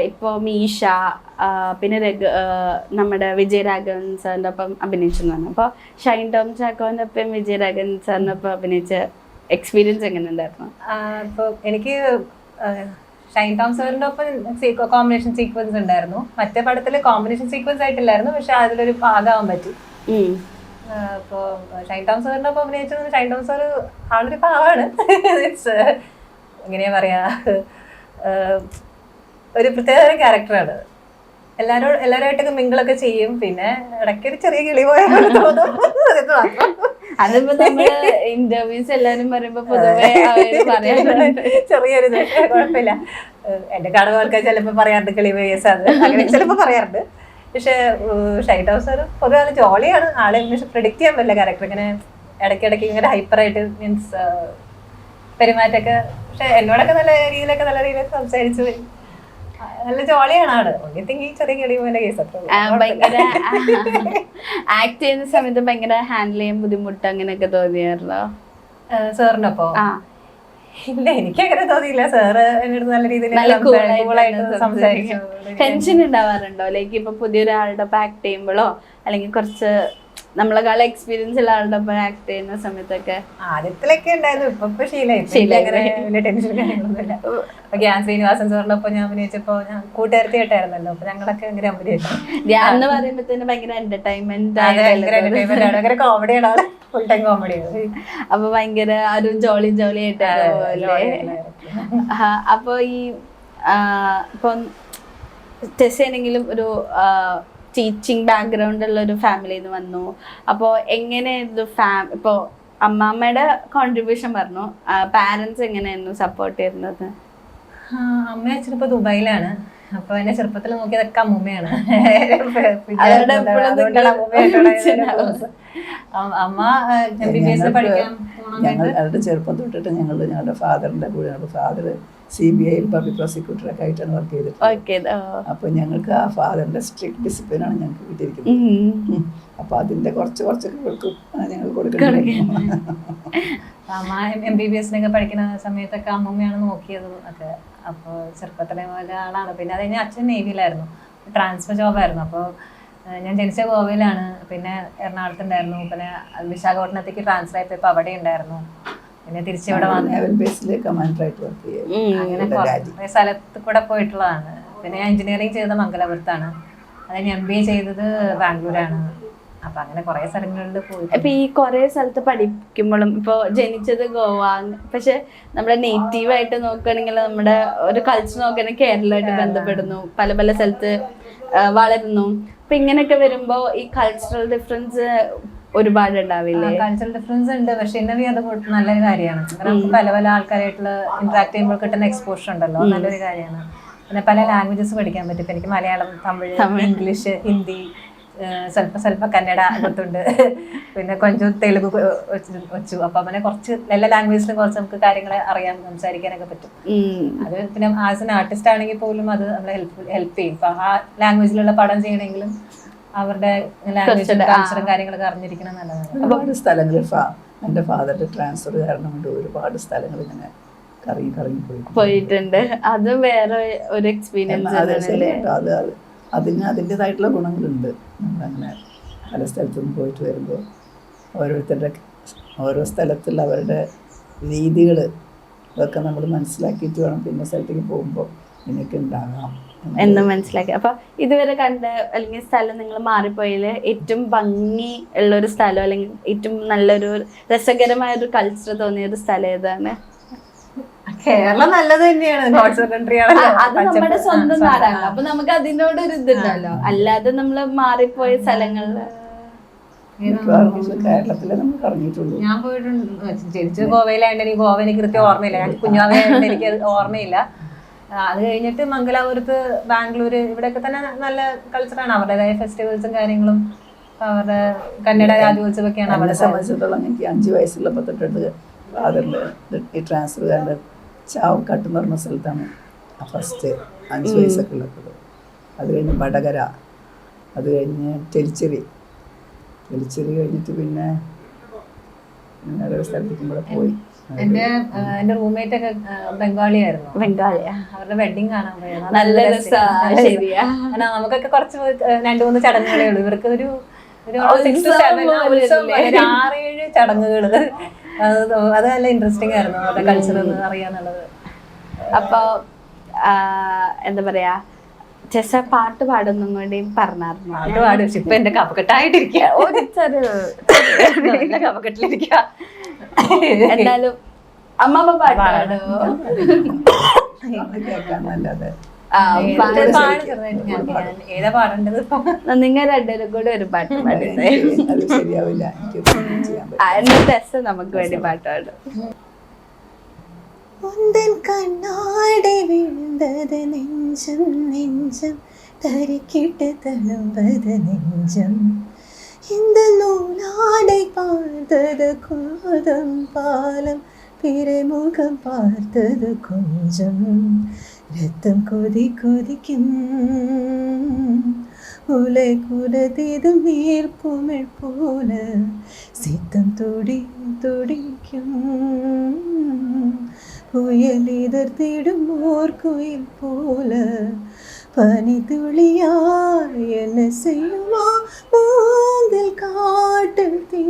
ഇപ്പൊ മീഷ പിന്നെ രഘു നമ്മുടെ വിജയരാഘവൻ സാറിന്റെ ഒപ്പം അഭിനയിച്ചു എന്ന് പറഞ്ഞു അപ്പൊ ഷൈൻ ടോം ചാക്കോന്റെ ഒപ്പം വിജയരാഘവൻ സാറിന്റെ ഒപ്പം അഭിനയിച്ച എക്സ്പീരിയൻസ് എങ്ങനെ ഉണ്ടായിരുന്നു
എനിക്ക് ഷൈൻ ടോം സാറിന്റെ ഒപ്പം കോമ്പിനേഷൻ സീക്വൻസ് ഉണ്ടായിരുന്നു. മറ്റേ പടത്തിൽ കോമ്പിനേഷൻ സീക്വൻസ് ആയിട്ടില്ലായിരുന്നു പക്ഷെ അതിലൊരു ഭാഗമാവാൻ പറ്റി.
ഉം.
ഇപ്പോൾ ഷൈൻ ടോം സാറിന്റെ ഒപ്പം അഭിനയിച്ചത് ഷൈൻ ടോം സാർ ആളൊരു പാവാണ് ഇറ്റ്സ് എങ്ങനെയാ പറയാ? ഒരു പ്രത്യേക ക്യാരക്ടറാണ് എല്ലാരും എല്ലാവരുമായിട്ടൊക്കെ മിങ്കിളൊക്കെ ചെയ്യും. പിന്നെ ഇടയ്ക്ക് ഒരു ചെറിയ കിളി പോയ പോലെ തോന്നും. (laughs)
അതിപ്പോ നമ്മൾ ഇന്റർവ്യൂസ് എല്ലാരും പറയുമ്പോ പൊതുവെ
ചെറിയൊരു കുഴപ്പമില്ല. എന്റെ കാണുന്ന ആൾക്കാർ ചിലപ്പോൾ പറയാറുണ്ട് കിളി വേസ് അത് അങ്ങനെ ചിലപ്പോ പറയാറുണ്ട്. പക്ഷെ ഷൈറ്റ് ഹൗസ് പൊതുവെ ആൾ ജോളിയാണ്. ആളെ പക്ഷെ പ്രിഡിക്റ്റ് ചെയ്യാൻ പറ്റില്ല ക്യാരക്ടർ ഇങ്ങനെ ഇടയ്ക്കിടയ്ക്ക് ഇങ്ങനെ ഹൈപ്പറായിട്ട് മീൻസ് പെരുമാറ്റമൊക്കെ. പക്ഷെ എന്നോടൊക്കെ നല്ല രീതിയിലൊക്കെ നല്ല രീതിയിൽ സംസാരിച്ചു നല്ല ജോളിയാണ് ആൾ. thing ഈ ചെറിയ കിളി പോലെ കേസ്
ഭയങ്കര ആക്ട് ചെയ്യുന്ന സമയത്ത് ഭയങ്കര ഹാൻഡിൽ ചെയ്യാൻ ബുദ്ധിമുട്ട് അങ്ങനെയൊക്കെ തോന്നിയായിരുന്നോ?
സാറിനപ്പോ? ഇല്ല എനിക്ക് അങ്ങനെ തോന്നിയില്ല. സാറ് എന്നോട് നല്ല രീതിയിൽ സംസാരിക്കും.
ടെൻഷൻ ഉണ്ടാവാറുണ്ടോ? ലൈക്ക് ഇപ്പൊ പുതിയൊരാളുടെ ആക്ട് ചെയ്യുമ്പോഴോ? അല്ലെങ്കിൽ കുറച്ച് നമ്മളെക്കാളും എക്സ്പീരിയൻസ് ഉള്ള ആളുടെ ഒപ്പം ആക്ട് ചെയ്യുന്ന സമയത്തൊക്കെ.
ആദ്യത്തിലൊക്കെ ഉണ്ടായിരുന്നു ഇപ്പൊ ഇപ്പൊ ശീലമായി ടെൻഷൻ കാര്യങ്ങളൊന്നുമില്ല. അപ്പൊ ശ്രീനിവാസൻ ഞാൻ അഭിനയിച്ചപ്പോ ഞാൻ കൂട്ടുകാരത്തിയായിട്ടായിരുന്നല്ലോ അപ്പൊ ഞങ്ങളൊക്കെ ഭയങ്കര അഭിനയിച്ചു.
ധ്യാൻ എന്ന് പറയുമ്പോഴത്തേന് ഭയങ്കര എന്റർടൈൻമെന്റ്
അതെ, കോമഡിയാണ് ഫുൾ ടൈം കോമഡിയാണ്
അപ്പൊ ഭയങ്കര ജോളി ജോളി ആയിട്ടാണ്. അപ്പൊ ഈ ഇപ്പം ടെസ് ഒരു ടീച്ചിങ് ബാക്ക്ഗ്രൗണ്ട് ഉള്ള ഒരു ഫാമിലിയിൽ വന്നു. അപ്പോൾ എങ്ങനെയായിരുന്നു ഫാം ഇപ്പോൾ അമ്മാമ്മയുടെ കോൺട്രിബ്യൂഷൻ പറഞ്ഞു പാരൻസ് എങ്ങനെയായിരുന്നു സപ്പോർട്ട് ചെയ്യുന്നത്
അമ്മ ചിലപ്പോ ദുബായിലാണ്. അപ്പൊ എന്നെ ചെറുപ്പത്തിൽ നോക്കിയതൊക്കെ അമ്മൂമ്മയാണ്. (laughs) അമ്മ എം ബി ബി എസ് പഠിക്കാൻ പോകണമെങ്കിൽ
ഞങ്ങൾ അവരുടെ ചെറുപ്പം തൊട്ടിട്ട് ഞങ്ങൾ ഞങ്ങളുടെ ഫാദറിന്റെ കൂടെ ഞങ്ങളുടെ ഫാദർ സി ബി ഐയിൽ പബ്ലിക് പ്രോസിക്യൂട്ടറൊക്കെ ആയിട്ടാണ് വർക്ക് ചെയ്തിട്ടുള്ളത്.
അപ്പൊ
അപ്പോൾ ഞങ്ങൾക്ക് ആ ഫാദറിന്റെ സ്ട്രിക്ട് ഡിസിപ്ലിൻ ആണ് ഞങ്ങൾക്ക് കിട്ടിയിരിക്കുന്നത്. അപ്പൊ അതിന്റെ അതിന്റെ കുറച്ച് കുറച്ചൊക്കെ ഞങ്ങൾ കൊടുക്കണം
അമ്മ എം ബി ബി എസിനൊക്കെ പഠിക്കുന്ന സമയത്തൊക്കെ അമ്മൂമ്മയാണ് നോക്കിയത്. ഒക്കെ അപ്പോൾ ചെറുപ്പത്തിലെ പോലെ ആളാണ്. പിന്നെ അത് കഴിഞ്ഞ് അച്ഛൻ നേവിയിലായിരുന്നു. ട്രാൻസ്ഫർ ജോബായിരുന്നു അപ്പോൾ ഞാൻ ജനിച്ച ഗോവയിലാണ്. പിന്നെ എറണാകുളത്ത് ഉണ്ടായിരുന്നു. പിന്നെ വിശാഖപട്ടണത്തേക്ക് ട്രാൻസ്ഫർ ആയപ്പോൾ അവിടെ ഉണ്ടായിരുന്നു. പിന്നെ തിരിച്ചിവിടെ അങ്ങനെ സ്ഥലത്ത് കൂടെ പോയിട്ടുള്ളതാണ്. പിന്നെ ഞാൻ എഞ്ചിനീയറിംഗ് ചെയ്തത് മംഗലാപുരത്താണ്. അത് എം ബി എ ചെയ്തത് ബാംഗ്ലൂരാണ്. അപ്പൊ അങ്ങനെ കുറെ സ്ഥലങ്ങളിൽ പോയി
ഇപ്പൊ ഈ കുറെ സ്ഥലത്ത് പഠിക്കുമ്പോഴും ഇപ്പൊ ജനിച്ചത് ഗോവ പക്ഷെ നമ്മുടെ നേറ്റീവ് ആയിട്ട് നോക്കുകയാണെങ്കിൽ നമ്മുടെ ഒരു കൾച്ചർ നോക്കുകയാണെങ്കിൽ കേരളമായിട്ട് ബന്ധപ്പെടുന്നു പല പല സ്ഥലത്ത് വളരുന്നു. അപ്പൊ ഇങ്ങനെയൊക്കെ വരുമ്പോ ഈ കൾച്ചറൽ ഡിഫറൻസ് ഒരുപാട് ഉണ്ടാവില്ലേ?
കൾച്ചറൽ ഡിഫറൻസ് ഉണ്ട്. പക്ഷെ ഇന്നവി അത് നല്ലൊരു കാര്യമാണ്. നമുക്ക് പല പല ആൾക്കാരായിട്ടുള്ള ഇന്ററാക്ട് ചെയ്യുമ്പോൾ കിട്ടുന്ന എക്സ്പോഷർ ഉണ്ടല്ലോ. നല്ലൊരു കാര്യമാണ്. പിന്നെ പല ലാംഗ്വേജസ് പഠിക്കാൻ പറ്റും. എനിക്ക് മലയാളം തമിഴ്. ഇംഗ്ലീഷ് ഹിന്ദി സ്വല്പ സ്വല്പ കന്നഡ അകത്തുണ്ട് പിന്നെ കൊഞ്ചും തെലുഗു വെച്ചു അപ്പൊ അങ്ങനെ കുറച്ച് എല്ലാ ലാംഗ്വേജിലും കുറച്ച് നമുക്ക് കാര്യങ്ങൾ അറിയാൻ സംസാരിക്കാനൊക്കെ പറ്റും. അത് പിന്നെ ആസ് എൻ ആർട്ടിസ്റ്റ് ആണെങ്കിൽ പോലും അത് നമ്മളെ ഹെൽപ്പ് ഹെൽപ്പ് ചെയ്യും. ഇപ്പൊ ആ ലാംഗ്വേജിലുള്ള പടം ചെയ്യണമെങ്കിലും അവരുടെ ലാംഗ്വേജും കാര്യങ്ങളൊക്കെ അറിഞ്ഞിരിക്കണം നല്ലതാണ്
ഒരുപാട് സ്ഥലങ്ങളിൽ ഫാദറിന്റെ ട്രാൻസ്ഫർ കാരണം കൊണ്ട് ഒരുപാട് സ്ഥലങ്ങൾ ഇങ്ങനെ കറങ്ങി കറങ്ങി പോയി
പോയിട്ടുണ്ട്. അത് വേറെ ഒരു എക്സ്പീരിയൻസ്
അത്. അതിന് അതിന്റെതായിട്ടുള്ള ഗുണങ്ങളുണ്ട്. നമ്മളങ്ങനെ പല സ്ഥലത്തുനിന്ന് പോയിട്ട് വരുമ്പോൾ ഓരോരുത്തരുടെ ഓരോ സ്ഥലത്തുള്ള അവരുടെ രീതികൾ ഇതൊക്കെ നമ്മൾ മനസ്സിലാക്കിയിട്ട് വേണം പിന്നെ സ്ഥലത്തേക്ക് പോകുമ്പോൾ ഇങ്ങനെയൊക്കെ ഉണ്ടാകാം.
എന്ന് മനസ്സിലാക്കി. അപ്പൊ ഇതുവരെ കണ്ട അല്ലെങ്കിൽ സ്ഥലം നിങ്ങൾ മാറിപ്പോയതിൽ ഏറ്റവും ഭംഗി ഉള്ള ഒരു സ്ഥലം അല്ലെങ്കിൽ ഏറ്റവും നല്ലൊരു രസകരമായ ഒരു കൾച്ചർ തോന്നിയ ഒരു സ്ഥലം ഏതാണ്?
കേരളം നല്ലത് തന്നെയാണ്. ഗോഡ്സ് കൺട്രി
ആണ് അത് നമ്മുടെ സ്വന്തം നാടാണ്. അപ്പൊ നമുക്ക് അതിനോട് ഒരു ഇതുണ്ടല്ലോ. അല്ലാതെ നമ്മൾ മാറിപ്പോയ
സ്ഥലങ്ങളിൽ നമ്മൾ കേരളത്തിലെ നമ്മൾ കറങ്ങിയിട്ടുള്ളൂ
ഞാൻ പോയിട്ടുണ്ട്. ജനിച്ചത് ഗോവയിലായതുകൊണ്ട് എനിക്ക് ഗോവ എനിക്ക് കൃത്യം ഓർമ്മയില്ല. ഞാൻ കുഞ്ഞാവയായതുകൊണ്ട് എനിക്ക് ഓർമ്മയില്ല. അത് കഴിഞ്ഞിട്ട് മംഗലാപുരത്ത് ബാംഗ്ലൂർ ഇവിടെയൊക്കെ തന്നെ നല്ല കൾച്ചറാണ് അവരുടേതായ ഫെസ്റ്റിവൽസും കാര്യങ്ങളും അവരുടെ കന്നഡ രാജ്യോത്സവമൊക്കെയാണ് അവരെ
സംബന്ധിച്ചിടത്തോളം എനിക്ക് അഞ്ച് വയസ്സുള്ളപ്പോൾ തൊട്ടിട്ട് ഫാദറിന്റെ ഈ ട്രാൻസ്ഫർ കാരന്റെ ചാവ് കട്ടെന്ന് പറഞ്ഞ സ്ഥലത്താണ് ഫസ്റ്റ് അഞ്ച് വയസ്സൊക്കെ ഉള്ളത് അത് കഴിഞ്ഞ് വടകര അത് കഴിഞ്ഞ് തെരിച്ചെറി തെരിച്ചെറി കഴിഞ്ഞിട്ട് പിന്നെ പിന്നെ വേറെ സ്ഥലത്തേക്കും കൂടെ പോയി.
എന്റെ എന്റെ റൂംമേറ്റ് ഒക്കെ ബംഗാളിയായിരുന്നു.
ബംഗാളിയാ.
അവരുടെ വെഡിങ് കാണാൻ പോയത്
നല്ല. ശരിയാ.
നമുക്കൊക്കെ കുറച്ച് രണ്ടു മൂന്ന് ചടങ്ങുകളേ ഉള്ളൂ. ഇവർക്ക് ഒരു ഒരു സിക്സ് സെവൻ? ആറേഴ് ചടങ്ങുകൾ അത് നല്ല ഇൻട്രസ്റ്റിംഗ് ആയിരുന്നു അവരുടെ കൾച്ചർ അറിയാന്നുള്ളത്.
അപ്പൊ എന്താ പറയാ ചെസ്സ പാട്ട് പാടുന്നും കൂടി പറഞ്ഞായിരുന്നു.
പാട്ട് പാടും പക്ഷെ ഇപ്പൊ എന്റെ കപകെട്ടായിട്ടിരിക്കുക
എന്നാലും അമ്മമ്മ പാട്ട് പാടോ.
അത് കേൾക്കാൻ നല്ലത്
ആ,
ഏത്
പാട്.
പാട് ചെറുതായിട്ട് ഞാൻ ഞാൻ ഏതാ പാടേണ്ടത് ഇപ്പൊ
നിങ്ങൾ രണ്ടുപേരും കൂടെ ഒരു പാട്ട് പാടുന്നേ
എനിക്ക് അത് ശരിയാവില്ല എനിക്ക് ഒന്നും ചെയ്യാൻ പറ്റില്ല
ആ, എന്നാ ടെസ് നമുക്ക് വേണ്ടി പാട്ട് പാടും
உந்தன் கண்ணாடை விழுந்தது நெஞ்சம் நெஞ்சம் தறிக்கிட்டு தழும்பது நெஞ்சம் இந்த நூலாடை பார்த்தது கோதம் பாலம் பிறமுகம் பார்த்தது கொஞ்சம் ரத்தம் கொதி கொதிக்கும் உலை குலதீதம் நீர் குமிழ் போல சித்தம் துடி துடிக்கும் புயல் எதிர்த்திடும் ஓர் குயில் போல பனி துளியா என்ன செய்யுமா மூங்கில் காட்டில் தீ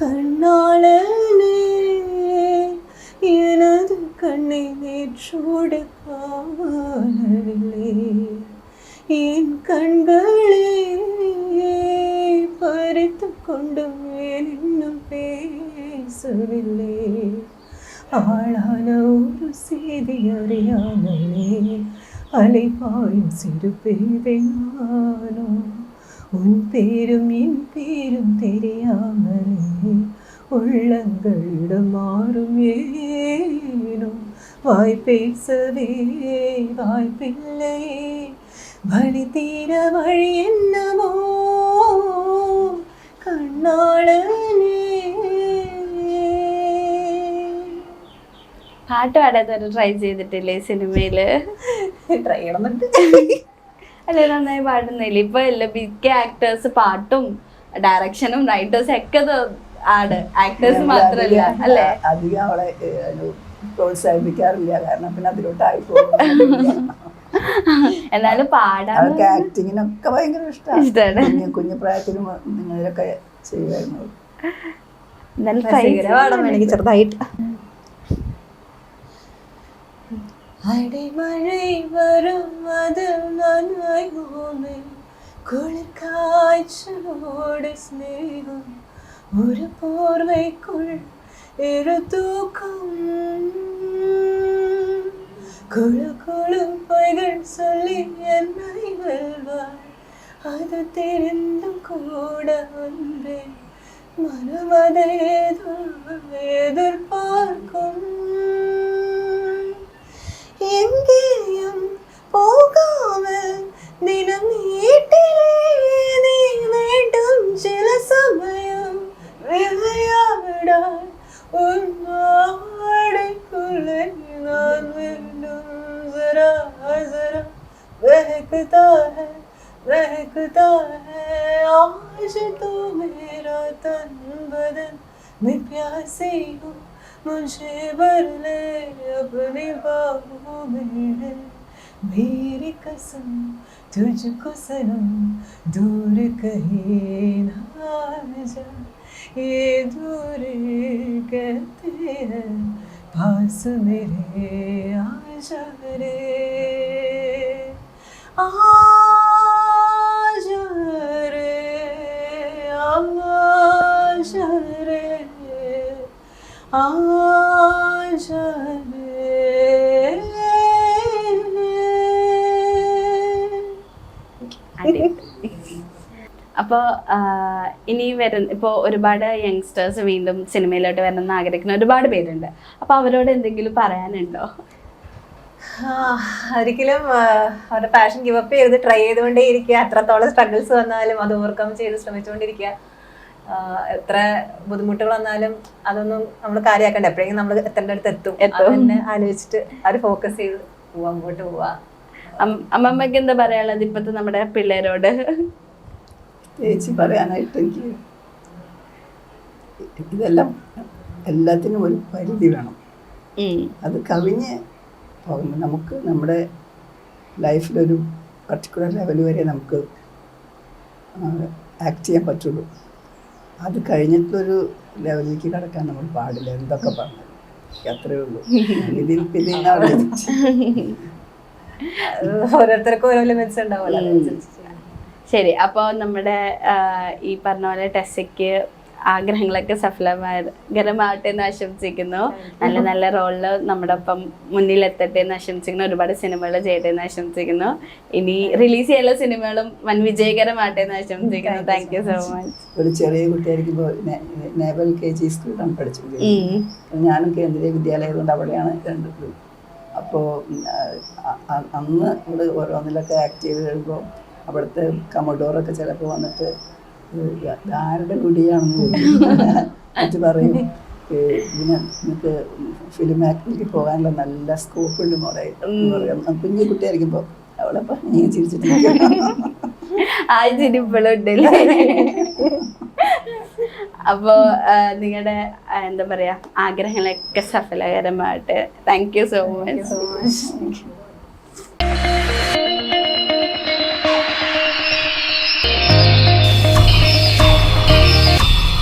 விழுந்தேன் கண்ணாளனே எனது கண்ணை நேற்றோடு காணவில்லை. என் கண்களே பறித்து கொண்டும் ஏன் இன்னும் பேசவில்லை. ஆளான ஒரு செய்தி அறியாமலே அலைபாயும் சிறு பேதை நானும் உன் பேரும் என் பேரும் தெரியாமலே உள்ளங்களிடம் மாறும் ஏனோ வாய் பேசவே வாய்ப்பில்லையே வழி தீர வழி என்னவோ കണ്ണാളനേ
പാട്ട് പാടാൻ ട്രൈ ചെയ്തിട്ടില്ലേ സിനിമയില്
ട്രൈ ചെയ്യണമെന്നുണ്ട്
അല്ലെ? നന്നായി പാടുന്നില്ല ഇപ്പൊ എല്ലാ മിക്ക ആക്ടേഴ്സ് പാട്ടും ഡയറക്ഷനും റൈറ്റേഴ്സും ഒക്കെ ആട് ആണ്. ആക്ടേഴ്സ് മാത്രല്ല അല്ലെ?
അധികം അവളെ പ്രോത്സാഹിപ്പിക്കാറില്ല. കാരണം പിന്നെ അതിലോട്ടായി പോകും. (laughs)
എന്നാലും പാടാൻ
അവൾക്ക് ആക്ടിങ്ങിനൊക്കെ ഭയങ്കര ഇഷ്ടമാണ്. കുഞ്ഞു കുഞ്ഞു പ്രായത്തിലും നിങ്ങളിലൊക്കെ ചെയ്യുമായിരുന്നു.
എന്നാലും try
പാടാൻ എനിക്ക് ചെറുതായിട്ട്.
அடைமழை வரும் அது நன்மை குளிர் காய்ச்சலோடு ஸ்நேகம் ஒரு போர்வைக்குள் இரு தூக்கம். குழு குழு பைகள் சொல்லி என்னை வெல்வார் அது தெரிந்தும் கூட அன்றே மனமதேதோ எதிர்பார்க்கும். എങ്കേയും പോകാമൽ ദിനം ഈട്ടിലേ നീ വേണ്ടും ചില സമയം വിവയാവിടാൻ ഉന്നാടക്കുള്ളിൽ ഞാൻ വീണ്ടും ജരാ ജരാ बहकता है बहकता है आज तो मेरा तन बदन मैं प्यासी हूँ मुझे भर ले अपनी बाहों में मेरी कसम, तुझको सनम, दूर कहीं ना जा ये दूर कहते हैं, पास मेरे आ जा रे आ
അപ്പോൾ ഇനി വരുന്ന ഇപ്പൊ ഒരുപാട് യങ്സ്റ്റേഴ്സ് വീണ്ടും സിനിമയിലോട്ട് വരണമെന്ന് ആഗ്രഹിക്കുന്ന ഒരുപാട് പേരുണ്ട്. അപ്പോൾ അവരോട് എന്തെങ്കിലും പറയാനുണ്ടോ?
ഒരിക്കലും അവരുടെ പാഷൻ ഗിവപ്പ് ചെയ്ത് ട്രൈ ചെയ്തുകൊണ്ടേ ഇരിക്കുക അത്രത്തോളം സ്ട്രഗിൾസ് വന്നാലും അത് ഓവർകം ചെയ്ത് ശ്രമിച്ചുകൊണ്ടിരിക്കുക. എത്ര ബുദ്ധിമുട്ടുകൾ വന്നാലും അതൊന്നും നമ്മൾ കാര്യമാക്കണ്ട എപ്പോഴെങ്കിലും നമ്മൾ എത്തേണ്ട അടുത്ത് എത്തും. തന്നെ ആലോചിച്ചിട്ട് അത് ഫോക്കസ് ചെയ്ത് പോവാ അങ്ങോട്ട് പോവാ.
അമ്മമ്മക്ക് എന്താ പറയാനുള്ളത് ഇപ്പത്തെ നമ്മുടെ പിള്ളേരോട്?
ചേച്ചി പറയാനായിട്ട് എനിക്ക് ഇതെല്ലാം എല്ലാത്തിനും ഒരു പരിധി വേണം. അത് കവിഞ്ഞ് പോകുമ്പോൾ നമുക്ക് നമ്മുടെ ലൈഫിലൊരു പർട്ടിക്കുലർ ലെവൽ വരെ നമുക്ക് ആക്ട് ചെയ്യാൻ പറ്റുള്ളൂ. അത് കഴിഞ്ഞിട്ടൊരു ലെവലിലേക്ക് കടക്കാൻ നമ്മൾ പാടില്ല എന്തൊക്കെ പറഞ്ഞു അത്രേ ഉള്ളൂ. ഇതിൽ പിന്നെ (laughs)
ഓരോരുത്തർക്കും ഓരോ ലിമിറ്റ്സ് ഉണ്ടാവുമല്ലോ.
ശരി അപ്പോൾ നമ്മുടെ ഈ പറഞ്ഞ പോലെ ടെസ്സയ്ക്ക് ആഗ്രഹങ്ങളൊക്കെ സഫലമാകരമാവട്ടെ എന്ന് ആശംസിക്കുന്നു. നല്ല നല്ല റോളിൽ നമ്മുടെ ഒപ്പം മുന്നിലെത്തട്ടെ എന്ന് ആശംസിക്കുന്നു. ഒരുപാട് സിനിമകൾ ചെയ്യട്ടെ എന്ന് ആശംസിക്കുന്നു. ഇനി റിലീസ് ചെയ്യാനുള്ള സിനിമകളും വൻ വിജയകരമാവട്ടെ എന്ന് ആശംസിക്കുന്നു. താങ്ക് യു സോ മച്ച്
ഒരു ചെറിയ കുട്ടിയായിരിക്കുമ്പോൾ നേവൽ കെ ജി സ്കൂളിലാണ് പഠിച്ചത് ഞാനും കേന്ദ്രീയ വിദ്യാലയതുകൊണ്ട് അവിടെയാണ് കണ്ടത് അപ്പോൾ അന്ന് ഇവിടെ ഓരോന്നിലൊക്കെ ആക്ട് ചെയ്ത് കഴിയുമ്പോൾ അവിടുത്തെ കമഡോറൊക്കെ ചിലപ്പോൾ വന്നിട്ട് ആരുടെ കുടിയാണെന്ന്. എന്നിട്ട് പറയും ഇങ്ങനെ നിനക്ക് ഫിലിം ആക്ടിലേക്ക് പോകാനുള്ള നല്ല സ്കോപ്പ് ഉണ്ട് മോളെ കുഞ്ഞു കുട്ടിയായിരിക്കുമ്പോൾ അവളപ്പം ഞാൻ ചിരിച്ചിട്ട്.
ആ ചിരി ഇപ്പോഴും ഉണ്ടല്ലേ അപ്പോൾ നിങ്ങളുടെ എന്താ പറയാ ആഗ്രഹങ്ങളൊക്കെ സഫലകരമായിട്ട്
thank you
so much
so much.